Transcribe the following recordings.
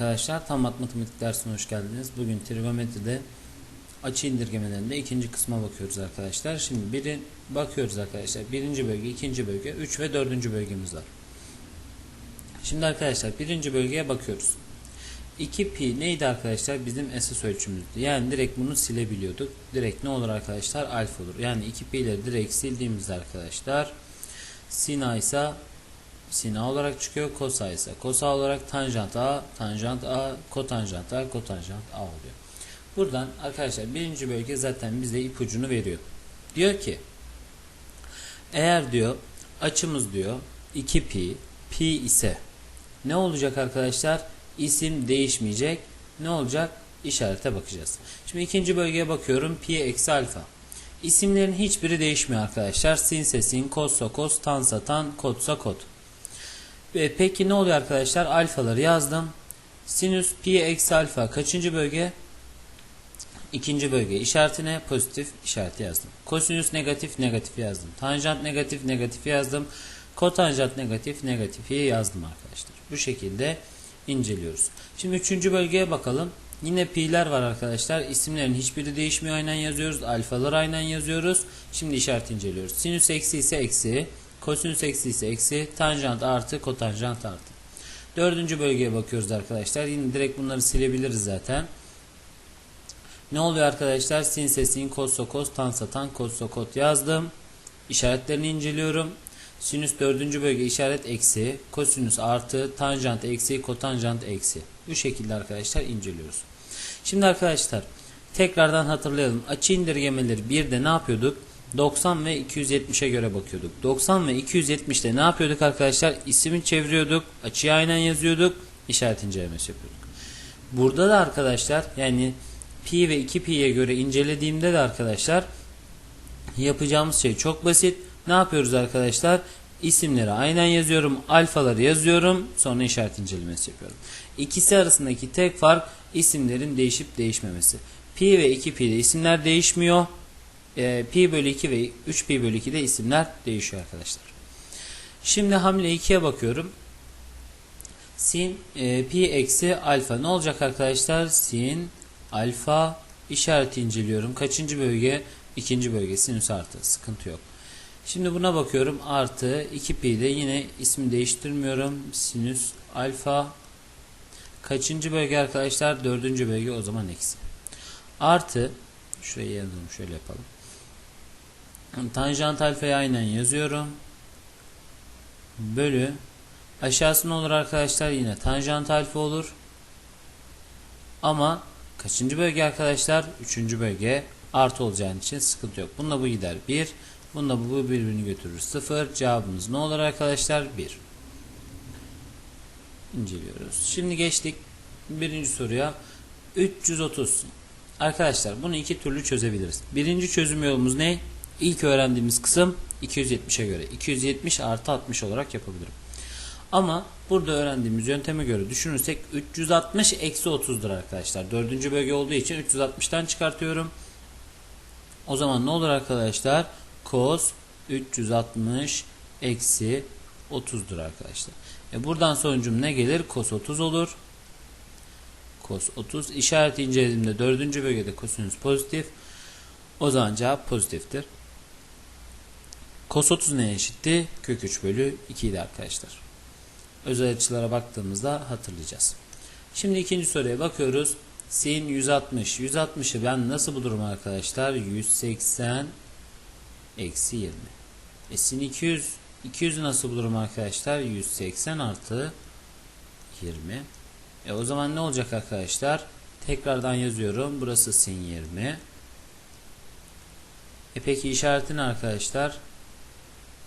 Arkadaşlar tam matematik dersine hoş geldiniz. Bugün trigonometride açı indirgemelerinde ikinci kısma bakıyoruz arkadaşlar. Şimdi biri bakıyoruz arkadaşlar. Birinci bölge, ikinci bölge, üç ve dördüncü bölgemiz var. Şimdi arkadaşlar birinci bölgeye bakıyoruz. 2 pi neydi arkadaşlar? Bizim esas ölçümüzdü. Yani direkt bunu silebiliyorduk. Direkt ne olur arkadaşlar? Alfa olur. Yani 2 pi ile direkt sildiğimizde arkadaşlar sin a ise sin a olarak çıkıyor. Cos a ise cos a olarak tanjant a, tanjant a, kotanjant a, kotanjant a oluyor. Buradan arkadaşlar birinci bölge zaten bize ipucunu veriyor. Diyor ki eğer diyor açımız diyor 2 pi pi ise ne olacak arkadaşlar? İsim değişmeyecek. Ne olacak? İşarete bakacağız. Şimdi ikinci bölgeye bakıyorum. Pi eksi alfa. İsimlerin hiçbiri değişmiyor arkadaşlar. Sin, kossa kos, tansa tan, kotsa kot. Ve peki ne oluyor arkadaşlar? Alfaları yazdım. Sinüs pi eksi alfa kaçıncı bölge? İkinci bölge işaretine pozitif işareti yazdım. Kosinüs negatif negatif yazdım. Tanjant negatif negatif yazdım. Kotanjant negatif negatifi yazdım arkadaşlar. Bu şekilde inceliyoruz. Şimdi üçüncü bölgeye bakalım. Yine pi'ler var arkadaşlar. İsimlerin hiçbiri değişmiyor. Aynen yazıyoruz. Alfalar aynen yazıyoruz. Şimdi işaret inceliyoruz. Sinüs eksi ise eksi. Kosinüs eksi ise eksi. Tanjant artı. Kotanjant artı. Dördüncü bölgeye bakıyoruz arkadaşlar. Yine direkt bunları silebiliriz zaten. Ne oluyor arkadaşlar? Sin sesin, kos sokos, tan satan, kos sokot yazdım. İşaretlerini inceliyorum. Sinüs dördüncü bölge işaret eksi, kosinüs artı, tanjant eksi, kotanjant eksi. Bu şekilde arkadaşlar inceliyoruz. Şimdi arkadaşlar tekrardan hatırlayalım. Açı indirgemeleri bir de ne yapıyorduk? 90 ve 270'e göre bakıyorduk. 90 ve 270'te ne yapıyorduk arkadaşlar? İsmi çeviriyorduk, açıyı aynen yazıyorduk, işaret incelemesi yapıyorduk. Burada da arkadaşlar yani pi ve 2pi'ye göre incelediğimde de arkadaşlar yapacağımız şey çok basit. Ne yapıyoruz arkadaşlar? İsimleri aynen yazıyorum. Alfaları yazıyorum. Sonra işaret incelemesi yapıyorum. İkisi arasındaki tek fark isimlerin değişip değişmemesi. Pi ve 2pi'de isimler değişmiyor. E, pi bölü 2 ve 3 pi bölü 2'de isimler değişiyor arkadaşlar. Şimdi hamle 2'ye bakıyorum. Sin e, pi eksi alfa. Ne olacak arkadaşlar? Sin alfa işareti inceliyorum. Kaçıncı bölge? İkinci bölge. Sinüs artı. Sıkıntı yok. Şimdi buna bakıyorum. Artı 2pi de yine ismi değiştirmiyorum. Sinüs alfa. Kaçıncı bölge arkadaşlar? Dördüncü bölge o zaman eksi. Artı şuraya yazalım. Şöyle yapalım. Tanjant alfayı aynen yazıyorum. Bölü aşağısı ne olur arkadaşlar? Yine tanjant alfa olur. Ama kaçıncı bölge arkadaşlar? Üçüncü bölge artı olacağın için sıkıntı yok. Bununla bu gider 1. Bununla bu birbirini götürür 0. Cevabımız ne olur arkadaşlar? 1. İnceliyoruz. Şimdi geçtik birinci soruya. 330. Arkadaşlar bunu iki türlü çözebiliriz. Birinci çözüm yolumuz ne? İlk öğrendiğimiz kısım 270'e göre. 270 artı 60 olarak yapabilirim. Ama burada öğrendiğimiz yönteme göre düşünürsek 360 eksi 30'dur arkadaşlar. Dördüncü bölge olduğu için 360'tan çıkartıyorum. O zaman ne olur arkadaşlar? Cos 360 eksi 30'dur arkadaşlar. E buradan sonucum ne gelir? Cos 30 olur. Cos 30. İşareti incelediğimde dördüncü bölgede kosinüs pozitif. O zaman cevap pozitiftir. Cos 30 neye eşitti? Kök 3 bölü 2 idi arkadaşlar. Özel açılara baktığımızda hatırlayacağız. Şimdi ikinci soruya bakıyoruz. Sin 160. 160'ı ben nasıl bulurum arkadaşlar? 180 eksi 20. E sin 200. 200'ü nasıl bulurum arkadaşlar? 180 artı 20. E o zaman ne olacak arkadaşlar? Tekrardan yazıyorum. Burası sin 20. E peki işareti ne arkadaşlar?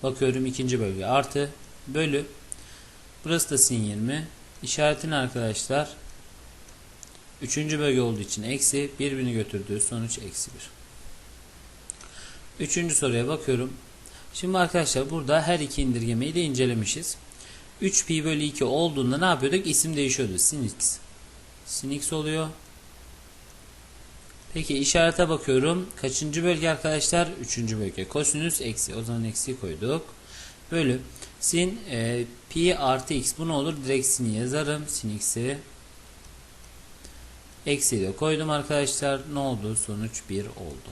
Bakıyorum ikinci bölge artı bölü. Burası da sin 20. İşareti ne arkadaşlar? Üçüncü bölge olduğu için eksi birbirini götürdüğü sonuç eksi 1. Üçüncü soruya bakıyorum. Şimdi arkadaşlar burada her iki indirgemeyi de incelemişiz. 3 pi bölü 2 olduğunda ne yapıyorduk? İsim değişiyordu. Sin x. Sin x oluyor. Peki işarete bakıyorum. Kaçıncı bölge arkadaşlar? Üçüncü bölge. Kosinüs eksi. O zaman eksi koyduk. Bölü. Sin e, pi artı x. Bu ne olur? Direkt sin yazarım. Sin x'i Eksi de koydum arkadaşlar. Ne oldu? Sonuç 1 oldu.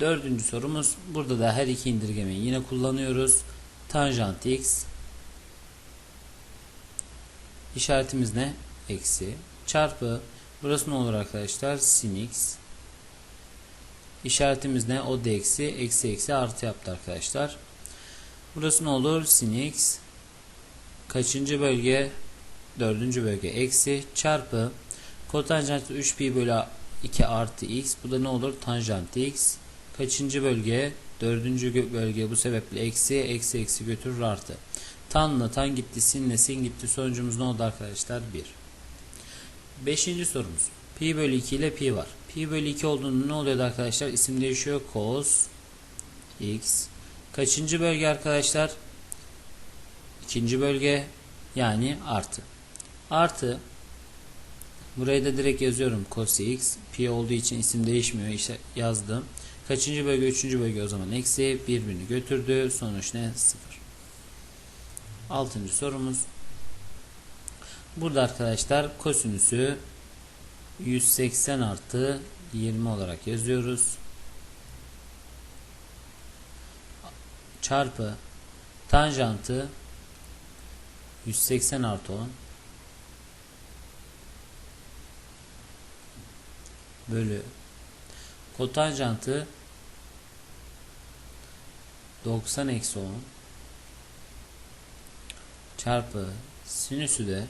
Dördüncü sorumuz. Burada da her iki indirgemeyi yine kullanıyoruz. Tanjant x işaretimiz ne? Eksi. Çarpı. Burası ne olur arkadaşlar? Sin x. İşaretimiz ne? O da eksi. Eksi eksi artı yaptı arkadaşlar. Burası ne olur? Sin x. Kaçıncı bölge? Dördüncü bölge eksi. Çarpı. Kotanjant 3 pi bölü 2 artı x. Bu da ne olur? Tanjant x. Kaçıncı bölge? Dördüncü bölge bu sebeple eksi. Eksi eksi götürür artı. Tanla tan gitti. Sinle sin gitti. Sonucumuz ne oldu arkadaşlar? 1. Beşinci sorumuz. Pi bölü 2 ile pi var. Pi bölü 2 olduğunda ne oluyordu arkadaşlar? İsim değişiyor. Cos x. Kaçıncı bölge arkadaşlar? İkinci bölge yani artı. Artı burayı da direkt yazıyorum. Cos x. Pi olduğu için isim değişmiyor. İşte yazdım. Kaçıncı bölge? Üçüncü bölge o zaman eksi. Birbirini götürdü. Sonuç ne? Sıfır. Altıncı sorumuz. Burada arkadaşlar kosinüsü 180 artı 20 olarak yazıyoruz. Çarpı tanjantı 180 artı 10 bölü kotanjantı 90 eksi 10 çarpı sinüsü de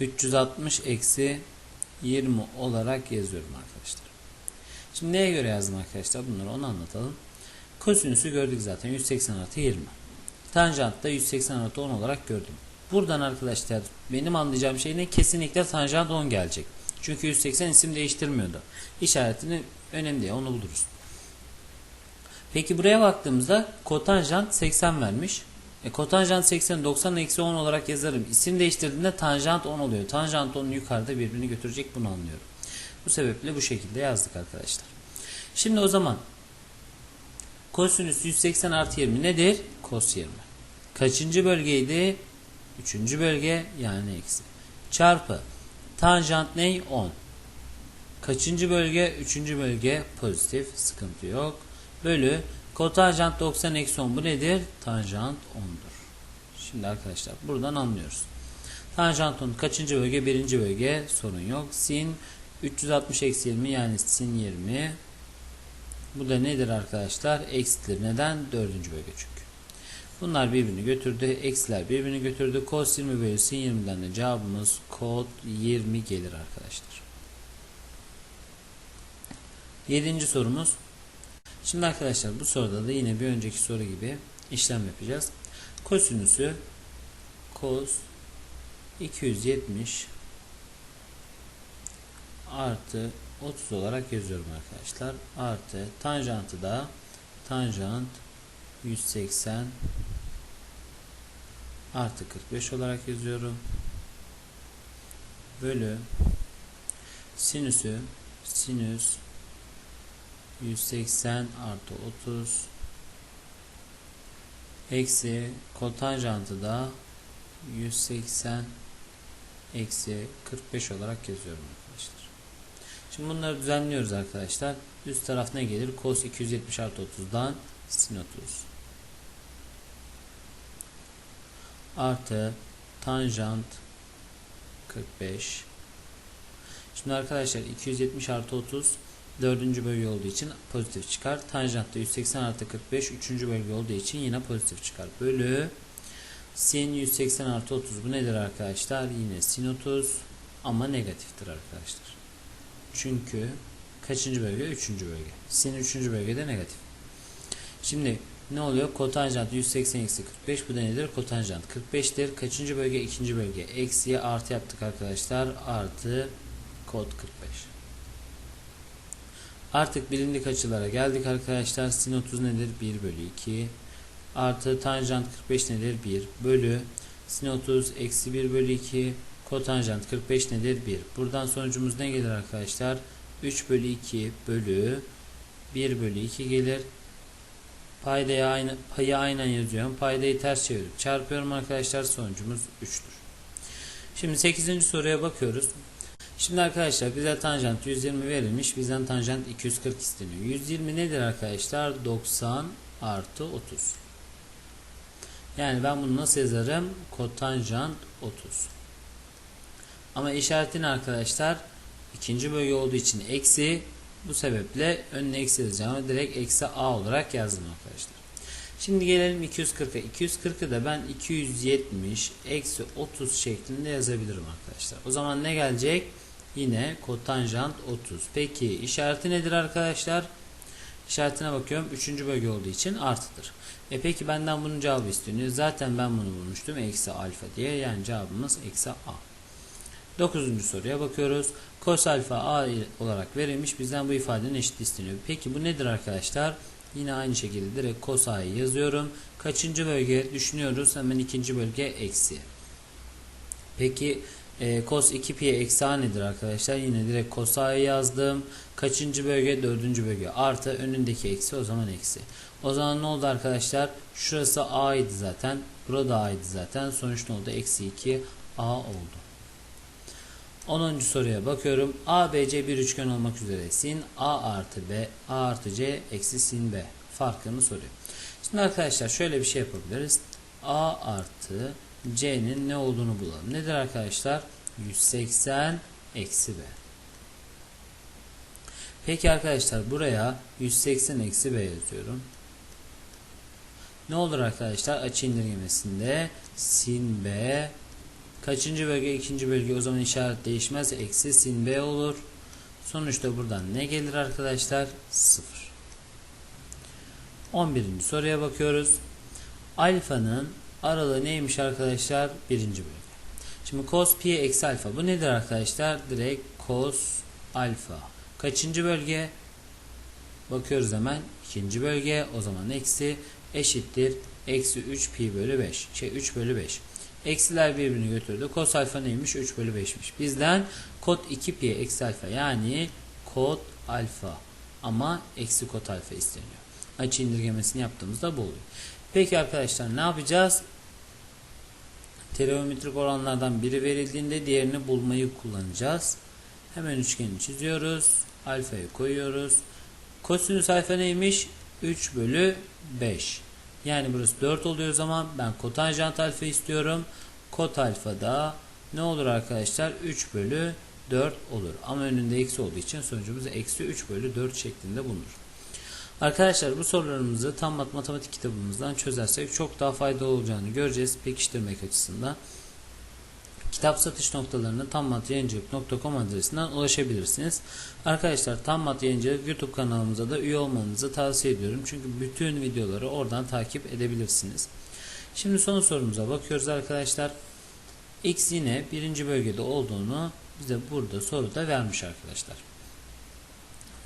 ...360 eksi 20 olarak yazıyorum arkadaşlar. Şimdi neye göre yazdım arkadaşlar? Bunları onu anlatalım. Kosinüsü gördük zaten. 180 artı 20. Tanjant da 180 artı 10 olarak gördüm. Buradan arkadaşlar benim anlayacağım şey ne? Kesinlikle tanjant 10 gelecek. Çünkü 180 isim değiştirmiyordu. İşaretini önemli değil. Onu buluruz. Peki buraya baktığımızda kotanjant 80 vermiş. E, kotanjant 80 90 eksi 10 olarak yazarım. İsim değiştirdiğinde tanjant 10 oluyor. Tanjant 10 yukarıda birbirini götürecek bunu anlıyorum. Bu sebeple bu şekilde yazdık arkadaşlar. Şimdi o zaman kosinüs 180 artı 20 nedir? Kos 20. Kaçıncı bölgeydi? Üçüncü bölge yani eksi. Çarpı tanjant ney? 10. Kaçıncı bölge? Üçüncü bölge pozitif. Sıkıntı yok. Bölü kotanjant 90 eksi 10 bu nedir? Tanjant 10'dur. Şimdi arkadaşlar buradan anlıyoruz. Tanjant 10 kaçıncı bölge? Birinci bölge sorun yok. Sin 360 eksi 20 yani sin 20. Bu da nedir arkadaşlar? Eksidir. Neden? Dördüncü bölge çünkü. Bunlar birbirini götürdü. Eksiler birbirini götürdü. Cos 20 bölü sin 20'den de cevabımız kod 20 gelir arkadaşlar. Yedinci sorumuz. Şimdi arkadaşlar bu soruda da yine bir önceki soru gibi işlem yapacağız. Kosinüsü cos 270 artı 30 olarak yazıyorum arkadaşlar. Artı tanjantı da tanjant 180 artı 45 olarak yazıyorum. Bölü sinüsü sinüs 180 artı 30 eksi kotanjantı da 180 eksi 45 olarak yazıyorum arkadaşlar. Şimdi bunları düzenliyoruz arkadaşlar. Üst taraf ne gelir? Cos 270 artı 30'dan sin 30 artı tanjant 45 Şimdi arkadaşlar 270 artı 30 dördüncü bölge olduğu için pozitif çıkar. Tanjant da 180 artı 45 üçüncü bölge olduğu için yine pozitif çıkar. Bölü sin 180 artı 30 bu nedir arkadaşlar? Yine sin 30 ama negatiftir arkadaşlar. Çünkü kaçıncı bölge? Üçüncü bölge. Sin üçüncü bölgede negatif. Şimdi ne oluyor? Kotanjant 180 eksi 45 bu da nedir? Kotanjant 45'tir. Kaçıncı bölge? ikinci bölge. Eksiye artı yaptık arkadaşlar. Artı kod 45. Artık bilindik açılara geldik arkadaşlar. Sin 30 nedir? 1 bölü 2. Artı tanjant 45 nedir? 1 bölü sin 30 eksi 1 bölü 2 Kotanjant 45 nedir? 1. Buradan sonucumuz ne gelir arkadaşlar? 3 bölü 2 bölü 1 bölü 2 gelir. Paydayı aynı, payı aynen yazıyorum. Paydayı ters çevirip çarpıyorum arkadaşlar. Sonucumuz 3'tür. Şimdi 8. soruya bakıyoruz. Şimdi arkadaşlar bize tanjant 120 verilmiş. Bizden tanjant 240 isteniyor. 120 nedir arkadaşlar? 90 artı 30. Yani ben bunu nasıl yazarım? Kotanjant 30. Ama işaretin arkadaşlar ikinci bölge olduğu için eksi bu sebeple önüne eksi yazacağım. Direkt eksi a olarak yazdım arkadaşlar. Şimdi gelelim 240'a. 240'ı da ben 270 eksi 30 şeklinde yazabilirim arkadaşlar. O zaman ne gelecek? Yine kotanjant 30. Peki işareti nedir arkadaşlar? İşaretine bakıyorum. Üçüncü bölge olduğu için artıdır. E peki benden bunun cevabı isteniyor. Zaten ben bunu bulmuştum. Eksi alfa diye. Yani cevabımız eksi a. Dokuzuncu soruya bakıyoruz. Kos alfa a olarak verilmiş. Bizden bu ifadenin eşit isteniyor. Peki bu nedir arkadaşlar? Yine aynı şekilde direkt kos a'yı yazıyorum. Kaçıncı bölge düşünüyoruz? Hemen ikinci bölge eksi. Peki e, cos 2 pi eksi a nedir arkadaşlar? Yine direkt cos a'yı yazdım. Kaçıncı bölge? Dördüncü bölge. Artı önündeki eksi o zaman eksi. O zaman ne oldu arkadaşlar? Şurası a idi zaten. Burada a idi zaten. Sonuç ne oldu? Eksi 2 a oldu. 10. soruya bakıyorum. A, B, C bir üçgen olmak üzere sin A artı B, A artı C eksi sin B farkını soruyor. Şimdi arkadaşlar şöyle bir şey yapabiliriz. A artı C'nin ne olduğunu bulalım. Nedir arkadaşlar? 180 eksi B. Peki arkadaşlar buraya 180 eksi B yazıyorum. Ne olur arkadaşlar? Açı indirgemesinde sin B Kaçıncı bölge? ikinci bölge. O zaman işaret değişmez. Eksi sin B olur. Sonuçta buradan ne gelir arkadaşlar? 0. 11. soruya bakıyoruz. Alfanın aralığı neymiş arkadaşlar? Birinci bölge. Şimdi cos pi eksi alfa. Bu nedir arkadaşlar? Direkt cos alfa. Kaçıncı bölge? Bakıyoruz hemen. ikinci bölge. O zaman eksi eşittir. Eksi 3 pi bölü 5. Şey 3 bölü 5. Eksiler birbirini götürdü. Kos alfa neymiş? 3 bölü 5'miş. Bizden kod 2 pi eksi alfa yani kod alfa ama eksi kod alfa isteniyor. Açı indirgemesini yaptığımızda bu oluyor. Peki arkadaşlar ne yapacağız? Trigonometrik oranlardan biri verildiğinde diğerini bulmayı kullanacağız. Hemen üçgeni çiziyoruz. Alfayı koyuyoruz. Kosinüs alfa neymiş? 3 bölü 5. Yani burası 4 oluyor zaman ben kotanjant alfa istiyorum. Kot alfa da ne olur arkadaşlar? 3 bölü 4 olur. Ama önünde eksi olduğu için sonucumuz eksi 3 bölü 4 şeklinde bulunur. Arkadaşlar bu sorularımızı tam matematik kitabımızdan çözersek çok daha faydalı olacağını göreceğiz pekiştirmek açısından. Kitap satış noktalarına tammatyayıncılık.com adresinden ulaşabilirsiniz. Arkadaşlar Tammat Yayıncılık YouTube kanalımıza da üye olmanızı tavsiye ediyorum. Çünkü bütün videoları oradan takip edebilirsiniz. Şimdi son sorumuza bakıyoruz arkadaşlar. X yine birinci bölgede olduğunu bize burada soruda vermiş arkadaşlar.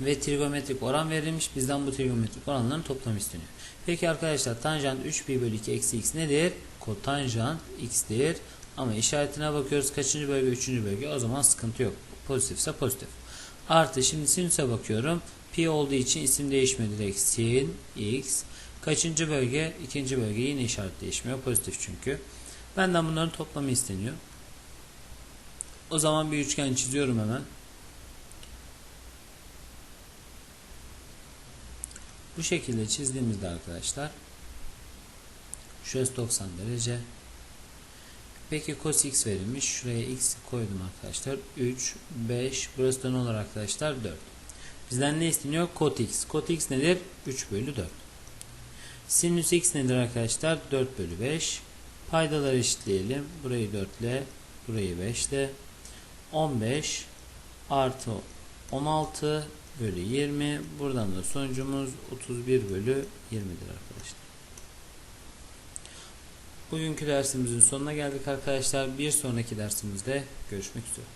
Ve trigonometrik oran verilmiş. Bizden bu trigonometrik oranların toplamı isteniyor. Peki arkadaşlar tanjant 3 pi bölü 2 eksi x nedir? Kotanjant x'tir. Ama işaretine bakıyoruz. Kaçıncı bölge? Üçüncü bölge. O zaman sıkıntı yok. Pozitifse pozitif. Artı şimdi sinüse bakıyorum. Pi olduğu için isim değişmedi. Direkt sin x. Kaçıncı bölge? İkinci bölge yine işaret değişmiyor. Pozitif çünkü. Benden bunların toplamı isteniyor. O zaman bir üçgen çiziyorum hemen. Bu şekilde çizdiğimizde arkadaşlar şurası 90 derece Peki cos x verilmiş. Şuraya x koydum arkadaşlar. 3, 5. Burası da ne olur arkadaşlar? 4. Bizden ne isteniyor? Kot x. Kot x nedir? 3 bölü 4. Sinüs x nedir arkadaşlar? 4 bölü 5. Paydaları eşitleyelim. Burayı 4 ile, burayı 5 ile. 15 artı 16 bölü 20. Buradan da sonucumuz 31 bölü 20'dir arkadaşlar. Bugünkü dersimizin sonuna geldik arkadaşlar. Bir sonraki dersimizde görüşmek üzere.